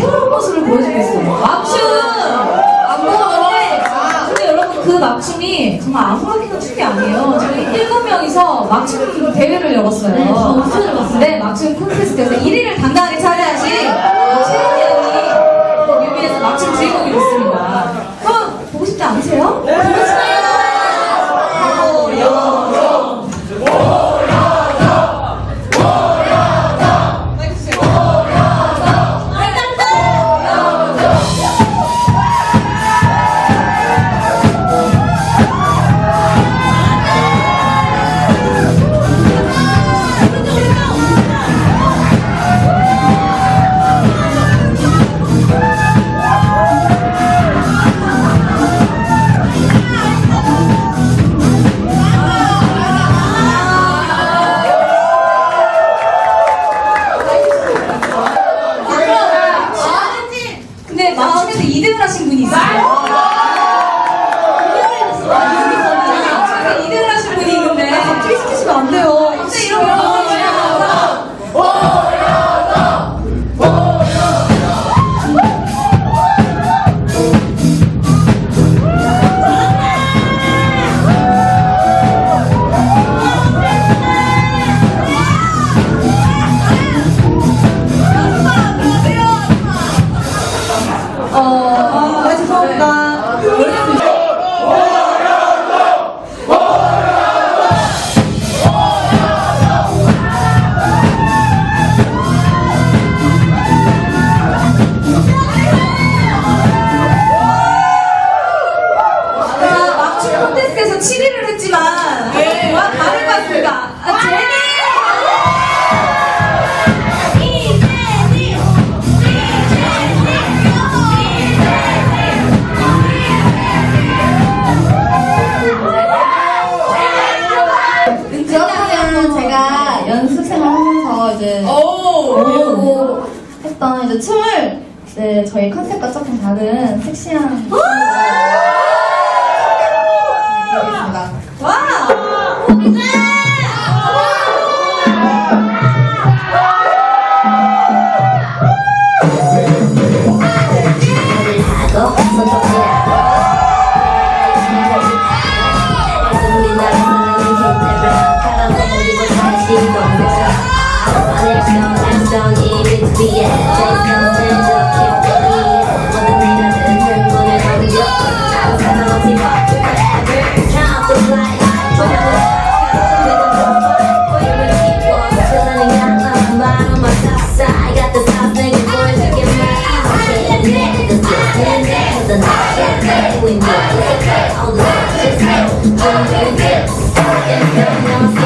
새로운 모습을 보여주겠어요. 막춤! 안 먹었는데, 근데 여러분 그 막춤이 정말 아무렇게나 춘게 아니에요. 저희 일곱 명이서 막춤 대회를 열었어요. 네, 저 엄청 열었어요. 네, 막춤 콘테스트에서 1위를 당당하게 차지하신 최은희 언니 뮤비에서 막춤 주인공이 됐습니다. 그럼 보고 싶지 않으세요? 네. 2등을 하신 분이 있어요. 막춤에서 2등을 하신 분이 있는데 갑자기 시키시면 안 돼요. 하면서 이제 배우고 했던 이제 춤을 이제 저희 컨셉과 조금 다른 섹시한 All the just know, don't get this, I can go now.